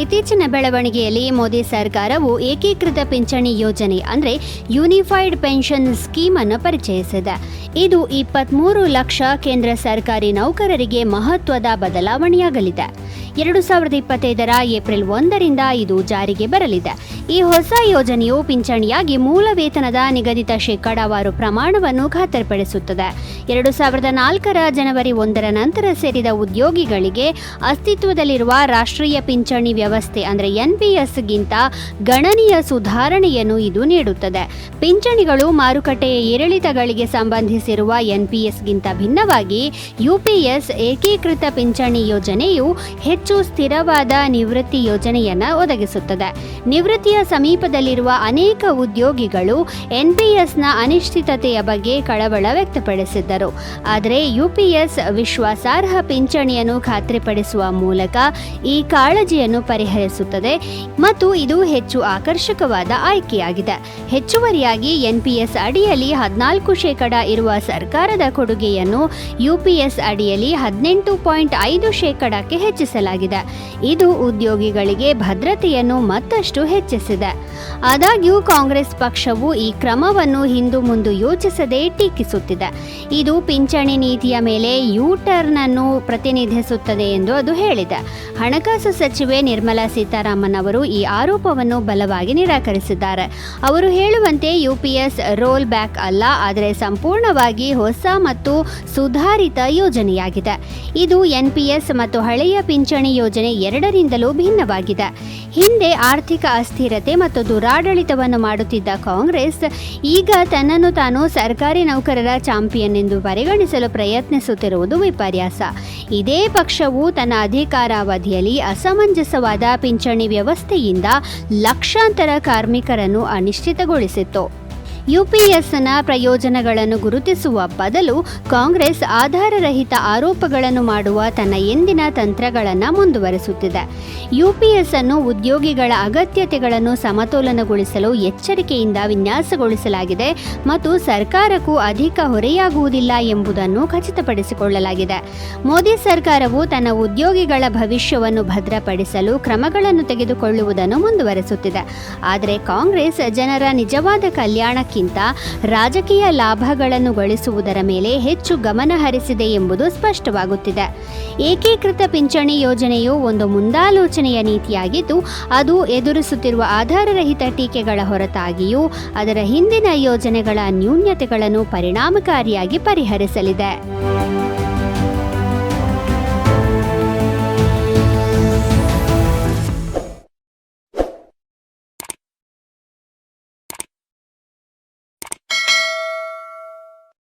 ಇತ್ತೀಚಿನ ಬೆಳವಣಿಗೆಯಲ್ಲಿ ಮೋದಿ ಸರ್ಕಾರವು ಏಕೀಕೃತ ಪಿಂಚಣಿ ಯೋಜನೆ ಅಂದರೆ ಯೂನಿಫೈಡ್ ಪೆನ್ಷನ್ ಸ್ಕೀಮ್ ಅನ್ನು ಪರಿಚಯಿಸಿದೆ. ಇದು ಇಪ್ಪತ್ತ್ಮೂರು ಲಕ್ಷ ಕೇಂದ್ರ ಸರ್ಕಾರಿ ನೌಕರರಿಗೆ ಮಹತ್ವದ ಬದಲಾವಣೆಯಾಗಲಿದೆ. ಎರಡು ಸಾವಿರದ ಇಪ್ಪತ್ತೈದರ ಏಪ್ರಿಲ್ ಒಂದರಿಂದ ಇದು ಜಾರಿಗೆ ಬರಲಿದೆ. ಈ ಹೊಸ ಯೋಜನೆಯು ಪಿಂಚಣಿಯಾಗಿ ಮೂಲ ವೇತನದ ನಿಗದಿತ ಶೇಕಡಾವಾರು ಪ್ರಮಾಣವನ್ನು ಖಾತರಿಪಡಿಸುತ್ತದೆ. ಎರಡು ಸಾವಿರದ ನಾಲ್ಕರ ಜನವರಿ ಒಂದರ ನಂತರ ಸೇರಿದ ಉದ್ಯೋಗಿಗಳಿಗೆ ಅಸ್ತಿತ್ವದಲ್ಲಿರುವ ರಾಷ್ಟ್ರೀಯ ಪಿಂಚಣಿ ವ್ಯವಸ್ಥೆ ಅಂದರೆ ಎನ್ಪಿಎಸ್ಗಿಂತ ಗಣನೀಯ ಸುಧಾರಣೆಯನ್ನು ಇದು ನೀಡುತ್ತದೆ. ಪಿಂಚಣಿಗಳು ಮಾರುಕಟ್ಟೆಯ ಏರಿಳಿತಗಳಿಗೆ ಸಂಬಂಧಿಸಿರುವ ಎನ್ಪಿಎಸ್ಗಿಂತ ಭಿನ್ನವಾಗಿ ಯುಪಿಎಸ್ ಏಕೀಕೃತ ಪಿಂಚಣಿ ಯೋಜನೆಯು ಹೆಚ್ಚು ಸ್ಥಿರವಾದ ನಿವೃತ್ತಿ ಯೋಜನೆಯನ್ನು ಒದಗಿಸುತ್ತದೆ. ನಿವೃತ್ತಿಯ ಸಮೀಪದಲ್ಲಿರುವ ಅನೇಕ ಉದ್ಯೋಗಿಗಳು ಎನ್ಪಿಎಸ್ನ ಅನಿಶ್ಚಿತತೆಯ ಬಗ್ಗೆ ಕಳವಳ ವ್ಯಕ್ತಪಡಿಸಿದ್ದರು. ಆದರೆ ಯುಪಿಎಸ್ ವಿಶ್ವಾಸಾರ್ಹ ಪಿಂಚಣಿಯನ್ನು ಖಾತ್ರಿಪಡಿಸುವ ಮೂಲಕ ಈ ಕಾಳಜಿಯನ್ನು ಪರಿಹರಿಸುತ್ತದೆ ಮತ್ತು ಇದು ಹೆಚ್ಚು ಆಕರ್ಷಕವಾದ ಆಯ್ಕೆಯಾಗಿದೆ. ಹೆಚ್ಚುವರಿಯಾಗಿ ಎನ್ಪಿಎಸ್ ಅಡಿಯಲ್ಲಿ ಹದಿನಾಲ್ಕು ಶೇಕಡ ಇರುವ ಸರ್ಕಾರದ ಕೊಡುಗೆಯನ್ನು ಯುಪಿಎಸ್ ಅಡಿಯಲ್ಲಿ ಹದಿನೆಂಟು ಪಾಯಿಂಟ್ ಐದು ಶೇಕಡಕ್ಕೆ ಹೆಚ್ಚಿಸಲಾಗಿದೆ. ಇದು ಉದ್ಯೋಗಿಗಳಿಗೆ ಭದ್ರತೆಯನ್ನು ಮತ್ತಷ್ಟು ಹೆಚ್ಚಿಸಿದೆ. ಆದಾಗ್ಯೂ ಕಾಂಗ್ರೆಸ್ ಪಕ್ಷವು ಈ ಕ್ರಮವನ್ನು ಹಿಂದು ಮುಂದು ಯೋಚಿಸದೆ ಟೀಕಿಸುತ್ತಿದೆ. ಇದು ಪಿಂಚಣಿ ನೀತಿಯ ಮೇಲೆ ಯೂ ಟರ್ನ್ ಅನ್ನು ಪ್ರತಿನಿಧಿಸುತ್ತದೆ ಎಂದು ಅದು ಹೇಳಿದೆ. ಹಣಕಾಸು ಸಚಿವೆ ನಿರ್ಮಲಾ ಸೀತಾರಾಮನ್ ಅವರು ಈ ಆರೋಪವನ್ನು ಬಲವಾಗಿ ನಿರಾಕರಿಸಿದ್ದಾರೆ. ಅವರು ಹೇಳುವಂತೆ ಯುಪಿಎಸ್ ರೋಲ್ ಬ್ಯಾಕ್ ಅಲ್ಲ, ಆದರೆ ಸಂಪೂರ್ಣವಾಗಿ ಹೊಸ ಮತ್ತು ಸುಧಾರಿತ ಯೋಜನೆಯಾಗಿದೆ. ಇದು ಎನ್ಪಿಎಸ್ ಮತ್ತು ಹಳೆಯ ಪಿಂಚಣಿ ಯೋಜನೆ ಎರಡರಿಂದಲೂ ಭಿನ್ನವಾಗಿದೆ. ಹಿಂದೆ ಆರ್ಥಿಕ ಅಸ್ಥಿರತೆ ಮತ್ತು ದುರಾಡಳಿತವನ್ನು ಮಾಡುತ್ತಿದ್ದ ಕಾಂಗ್ರೆಸ್, ಈಗ ತನ್ನನ್ನು ತಾನು ಸರ್ಕಾರಿ ನೌಕರರ ಚಾಂಪಿಯನ್ ಎಂದು ಪರಿಗಣಿಸಲು ಪ್ರಯತ್ನಿಸುತ್ತಿರುವುದು ವಿಪರ್ಯಾಸ. ಇದೇ ಪಕ್ಷವು ತನ್ನ ಅಧಿಕಾರಾವಧಿಯಲ್ಲಿ ಅಸಮಂಜಸವಾದ ಪಿಂಚಣಿ ವ್ಯವಸ್ಥೆಯಿಂದ ಲಕ್ಷಾಂತರ ಕಾರ್ಮಿಕರನ್ನು ಅನಿಶ್ಚಿತಗೊಳಿಸಿತ್ತು. ಯುಪಿಎಸ್ನ ಪ್ರಯೋಜನಗಳನ್ನು ಗುರುತಿಸುವ ಬದಲು ಕಾಂಗ್ರೆಸ್ ಆಧಾರರಹಿತ ಆರೋಪಗಳನ್ನು ಮಾಡುವ ತನ್ನ ಎಂದಿನ ತಂತ್ರಗಳನ್ನು ಮುಂದುವರೆಸುತ್ತಿದೆ. ಯುಪಿಎಸ್ ಅನ್ನು ಉದ್ಯೋಗಿಗಳ ಅಗತ್ಯತೆಗಳನ್ನು ಸಮತೋಲನಗೊಳಿಸಲು ಎಚ್ಚರಿಕೆಯಿಂದ ವಿನ್ಯಾಸಗೊಳಿಸಲಾಗಿದೆ ಮತ್ತು ಸರ್ಕಾರಕ್ಕೂ ಅಧಿಕ ಹೊರೆಯಾಗುವುದಿಲ್ಲ ಎಂಬುದನ್ನು ಖಚಿತಪಡಿಸಿಕೊಳ್ಳಲಾಗಿದೆ. ಮೋದಿ ಸರ್ಕಾರವು ತನ್ನ ಉದ್ಯೋಗಿಗಳ ಭವಿಷ್ಯವನ್ನು ಭದ್ರಪಡಿಸಲು ಕ್ರಮಗಳನ್ನು ತೆಗೆದುಕೊಳ್ಳುವುದನ್ನು ಮುಂದುವರೆಸುತ್ತಿದೆ. ಆದರೆ ಕಾಂಗ್ರೆಸ್ ಜನರ ನಿಜವಾದ ಕಲ್ಯಾಣಕ್ಕಿಂತ ರಾಜಕೀಯ ಲಾಭಗಳನ್ನು ಗಳಿಸುವುದರ ಮೇಲೆ ಹೆಚ್ಚು ಗಮನ ಹರಿಸಿದೆ ಎಂಬುದು ಸ್ಪಷ್ಟವಾಗುತ್ತಿದೆ. ಏಕೀಕೃತ ಪಿಂಚಣಿ ಯೋಜನೆಯು ಒಂದು ಮುಂದಾಲೋಚನೆಯ ನೀತಿಯಾಗಿದ್ದು, ಅದು ಎದುರಿಸುತ್ತಿರುವ ಆಧಾರರಹಿತ ಟೀಕೆಗಳ ಹೊರತಾಗಿಯೂ ಅದರ ಹಿಂದಿನ ಯೋಜನೆಗಳ ನ್ಯೂನ್ಯತೆಗಳನ್ನು ಪರಿಣಾಮಕಾರಿಯಾಗಿ ಪರಿಹರಿಸಲಿದೆ.